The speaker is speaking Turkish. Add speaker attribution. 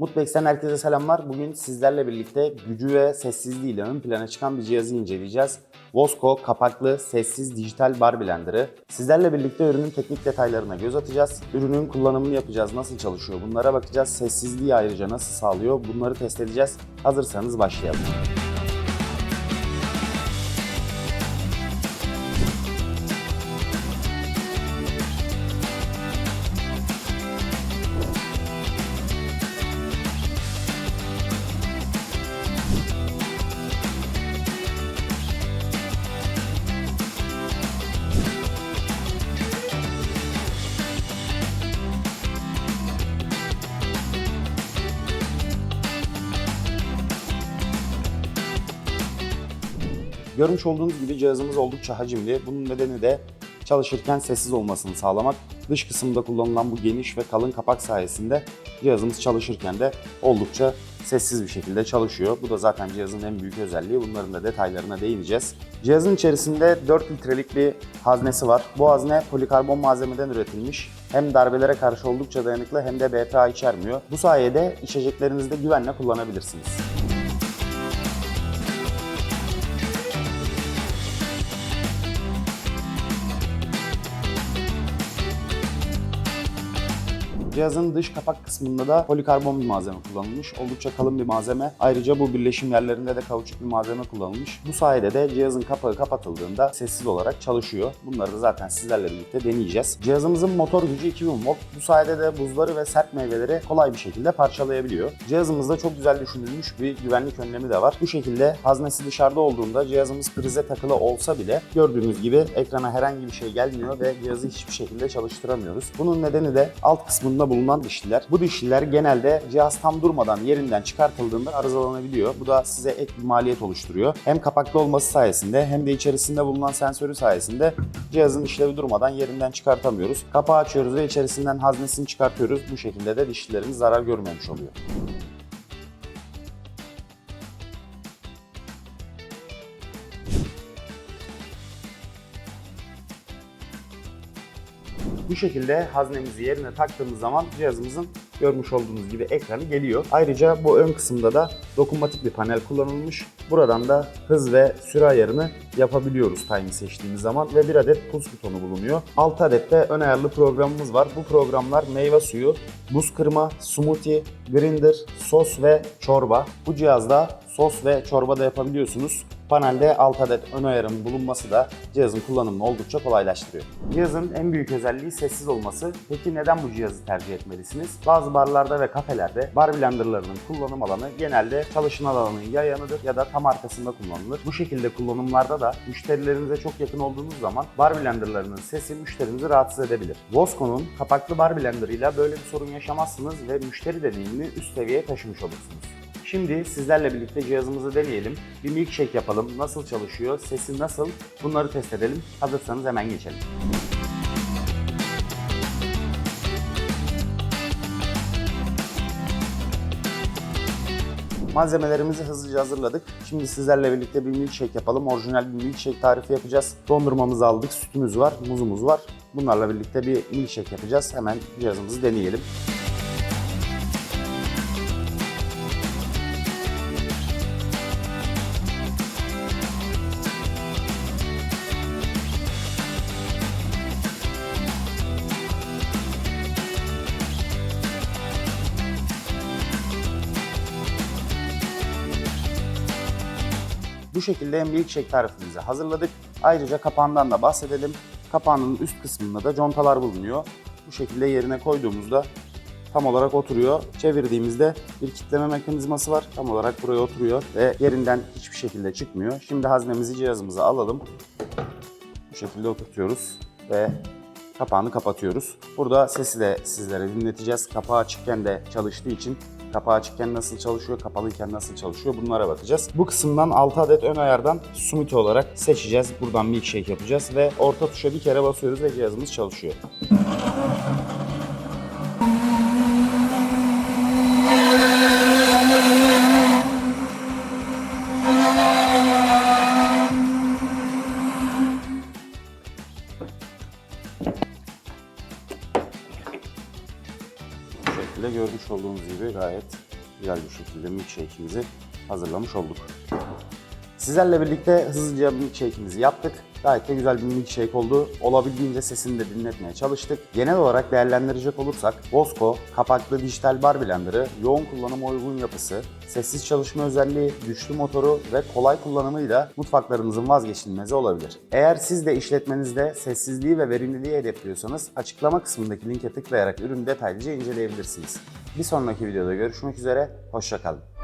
Speaker 1: Mutbex'ten herkese selamlar. Bugün sizlerle birlikte gücü ve sessizliğiyle ön plana çıkan bir cihazı inceleyeceğiz. Vosco kapaklı sessiz dijital bar blenderı. Sizlerle birlikte ürünün teknik detaylarına göz atacağız. Ürünün kullanımını yapacağız, nasıl çalışıyor bunlara bakacağız. Sessizliği ayrıca nasıl sağlıyor bunları test edeceğiz. Hazırsanız başlayalım. Görmüş olduğunuz gibi cihazımız oldukça hacimli. Bunun nedeni de çalışırken sessiz olmasını sağlamak. Dış kısımda kullanılan bu geniş ve kalın kapak sayesinde cihazımız çalışırken de oldukça sessiz bir şekilde çalışıyor. Bu da zaten cihazın en büyük özelliği. Bunların da detaylarına değineceğiz. Cihazın içerisinde 4 litrelik bir haznesi var. Bu hazne polikarbon malzemeden üretilmiş. Hem darbelere karşı oldukça dayanıklı hem de BPA içermiyor. Bu sayede içeceklerinizde güvenle kullanabilirsiniz. Cihazın dış kapak kısmında da polikarbon bir malzeme kullanılmış. Oldukça kalın bir malzeme. Ayrıca bu birleşim yerlerinde de kauçuk bir malzeme kullanılmış. Bu sayede de cihazın kapağı kapatıldığında sessiz olarak çalışıyor. Bunları da zaten sizlerle birlikte deneyeceğiz. Cihazımızın motor gücü 2000 volt. Bu sayede de buzları ve sert meyveleri kolay bir şekilde parçalayabiliyor. Cihazımızda çok güzel düşünülmüş bir güvenlik önlemi de var. Bu şekilde haznesi dışarıda olduğunda cihazımız prize takılı olsa bile gördüğünüz gibi ekrana herhangi bir şey gelmiyor ve cihazı hiçbir şekilde çalıştıramıyoruz. Bunun nedeni de alt kısmında bulunan dişliler. Bu dişliler genelde cihaz tam durmadan yerinden çıkartıldığında arızalanabiliyor. Bu da size ek bir maliyet oluşturuyor. Hem kapaklı olması sayesinde hem de içerisinde bulunan sensörü sayesinde cihazın işlevi durmadan yerinden çıkartamıyoruz. Kapağı açıyoruz ve içerisinden haznesini çıkartıyoruz. Bu şekilde de dişlilerimiz zarar görmemiş oluyor. Bu şekilde haznemizi yerine taktığımız zaman cihazımızın görmüş olduğunuz gibi ekranı geliyor. Ayrıca bu ön kısımda da dokunmatik bir panel kullanılmış. Buradan da hız ve süre ayarını yapabiliyoruz time'i seçtiğimiz zaman ve bir adet pulse butonu bulunuyor. 6 adet de ön ayarlı programımız var. Bu programlar meyve suyu, buz kırma, smoothie, grinder, sos ve çorba. Bu cihazda sos ve çorba da yapabiliyorsunuz. Panelde 6 adet ön ayarın bulunması da cihazın kullanımını oldukça kolaylaştırıyor. Cihazın en büyük özelliği sessiz olması. Peki neden bu cihazı tercih etmelisiniz? Bazı barlarda ve kafelerde bar blenderlarının kullanım alanı genelde çalışın alanının ya yanıdır ya da tam arkasında kullanılır. Bu şekilde kullanımlarda da müşterilerinize çok yakın olduğunuz zaman bar blenderlarının sesi müşterinizi rahatsız edebilir. Vosco'nun kapaklı bar blenderıyla böyle bir sorun yaşamazsınız ve müşteri deneyimini üst seviyeye taşımış olursunuz. Şimdi sizlerle birlikte cihazımızı deneyelim. Bir milkshake yapalım. Nasıl çalışıyor? Sesi nasıl? Bunları test edelim. Hazırsanız hemen geçelim. Malzemelerimizi hızlıca hazırladık. Şimdi sizlerle birlikte bir milkshake yapalım. Orijinal bir milkshake tarifi yapacağız. Dondurmamızı aldık, sütümüz var, muzumuz var. Bunlarla birlikte bir milkshake yapacağız. Hemen cihazımızı deneyelim. Bu şekilde milkshake tarifimizi hazırladık. Ayrıca kapağından da bahsedelim. Kapağının üst kısmında da contalar bulunuyor. Bu şekilde yerine koyduğumuzda tam olarak oturuyor. Çevirdiğimizde bir kitleme mekanizması var. Tam olarak buraya oturuyor ve yerinden hiçbir şekilde çıkmıyor. Şimdi haznemizi cihazımıza alalım. Bu şekilde oturtuyoruz ve kapağını kapatıyoruz. Burada sesi de sizlere dinleteceğiz. Kapağı açıkken de çalıştığı için kapağı açıkken nasıl çalışıyor, kapalıyken nasıl çalışıyor bunlara bakacağız. Bu kısımdan 6 adet ön ayardan smoothie olarak seçeceğiz. Buradan milkshake yapacağız ve orta tuşa bir kere basıyoruz ve cihazımız çalışıyor. Şekilde görmüş olduğunuz gibi gayet güzel bir şekilde milkshake'imizi hazırlamış olduk. Sizlerle birlikte hızlıca milkshake'imizi yaptık. Gayet de güzel bir milkshake oldu. Olabildiğince sesini de dinletmeye çalıştık. Genel olarak değerlendirecek olursak Bosco kapaklı dijital bar blenderı, yoğun kullanıma uygun yapısı, sessiz çalışma özelliği, güçlü motoru ve kolay kullanımıyla mutfaklarınızın vazgeçilmezi olabilir. Eğer siz de işletmenizde sessizliği ve verimliliği hedefliyorsanız açıklama kısmındaki linke tıklayarak ürünü detaylıca inceleyebilirsiniz. Bir sonraki videoda görüşmek üzere, hoşçakalın.